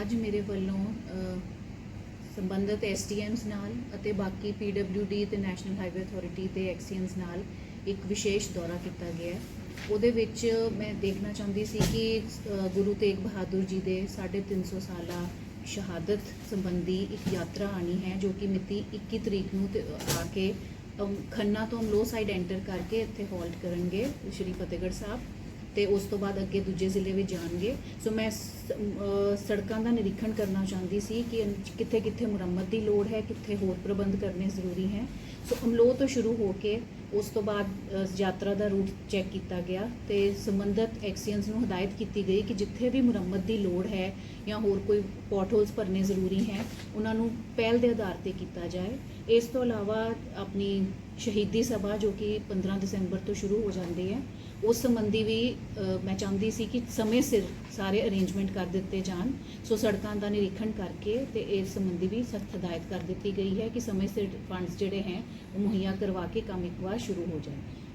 ਅੱਜ ਮੇਰੇ ਵੱਲੋਂ ਅ, ਸੰਬੰਧਿਤ ਐਸਡੀਐਮਸ ਨਾਲ ਅਤੇ ਬਾਕੀ ਪੀਡਬਲਯੂਡੀ ਤੇ ਨੈਸ਼ਨਲ ਹਾਈਵੇ ਅਥਾਰਟੀ ਤੇ ਐਕਸੀਅਨਸ ਨਾਲ ਇੱਕ ਵਿਸ਼ੇਸ਼ ਦੌਰਾ ਕੀਤਾ ਗਿਆ ਉਹਦੇ ਵਿੱਚ ਮੈਂ ਦੇਖਣਾ ਚਾਹੁੰਦੀ ਸੀ ਕਿ ਗੁਰੂ ਤੇਗ ਬਹਾਦਰ ਜੀ ਦੇ 350 ਸਾਲਾ ਸ਼ਹਾਦਤ ਸੰਬੰਧੀ ਇੱਕ ਯਾਤਰਾ ਆਣੀ ਹੈ ਜੋ ਕਿ ਮਿਤੀ 21 ਤਰੀਕ ਨੂੰ ਤੇ ਆ ਕੇ ਖੰਨਾ ਤੋਂ ਅਮਲੋ ਸਾਈਡ ਐਂਟਰ ਕਰਕੇ ਇੱਥੇ ਹਾਲਟ ਕਰਨਗੇ ਸ਼੍ਰੀ ਫਤਿਹਗੜ੍ਹ ਸਾਹਿਬ। ਤੇ ਉਸ ਤੋਂ ਬਾਅਦ ਅੱਗੇ ਦੂਜੇ ਜ਼ਿਲ੍ਹੇ ਵਿੱਚ ਜਾਣਗੇ। ਸੋ ਮੈਂ ਸੜਕਾਂ ਦਾ ਨਿਰੀਖਣ ਕਰਨਾ ਚਾਹੁੰਦੀ ਸੀ ਕਿ ਕਿੱਥੇ ਕਿੱਥੇ ਮੁਰੰਮਤ ਦੀ ਲੋੜ ਹੈ, ਕਿੱਥੇ ਹੋਰ ਪ੍ਰਬੰਧ ਕਰਨੇ ਜ਼ਰੂਰੀ ਹੈ। ਸੋ ਅਮਲੋਹ ਤੋਂ ਸ਼ੁਰੂ ਹੋ ਕੇ ਉਸ ਤੋਂ ਬਾਅਦ ਯਾਤਰਾ ਦਾ ਰੂਟ ਚੈੱਕ ਕੀਤਾ ਗਿਆ ਤੇ ਸੰਬੰਧਿਤ ਐਕਸੀਅਨਸ ਨੂੰ ਹਦਾਇਤ ਕੀਤੀ ਗਈ ਕਿ ਜਿੱਥੇ ਵੀ ਮੁਰੰਮਤ ਦੀ ਲੋੜ ਹੈ ਜਾਂ ਹੋਰ ਕੋਈ ਪੋਰਟਹੋਲਸ ਭਰਨੇ ਜ਼ਰੂਰੀ ਹੈ, ਉਹਨਾਂ ਨੂੰ ਪਹਿਲ ਦੇ ਆਧਾਰ ਤੇ ਕੀਤਾ ਜਾਏ। ਇਸ ਤੋਂ ਇਲਾਵਾ ਆਪਣੀ ਸ਼ਹੀਦੀ ਸਭਾ ਜੋ ਕਿ 15 ਦਸੰਬਰ ਤੋਂ ਸ਼ੁਰੂ ਹੋ ਜਾਂਦੀ ਹੈ, ਉਸ ਸੰਬੰਧੀ ਵੀ ਮੈਂ ਚਾਹੁੰਦੀ ਸੀ ਕਿ ਸਮੇਂ ਸਿਰ ਸਾਰੇ ਅਰੇਂਜਮੈਂਟ ਕਰ ਦਿੱਤੇ ਜਾਣ। ਸੋ ਸੜਕਾਂ ਦਾ ਨਿਰੀਖਣ ਕਰਕੇ ਤੇ ਇਸ ਸੰਬੰਧੀ ਵੀ ਸਖਤ ਹਦਾਇਤ ਕਰ ਦਿੱਤੀ ਗਈ ਹੈ ਕਿ ਸਮੇਂ ਸਿਰ ਫੰਡਸ ਜਿਹੜੇ ਹੈ, ਉਹ ਮੁਹੱਈਆ ਕਰਵਾ ਕੇ ਕੰਮ ਇੱਕ ਵਾਰ ਸ਼ੁਰੂ ਹੋ ਜਾਏ।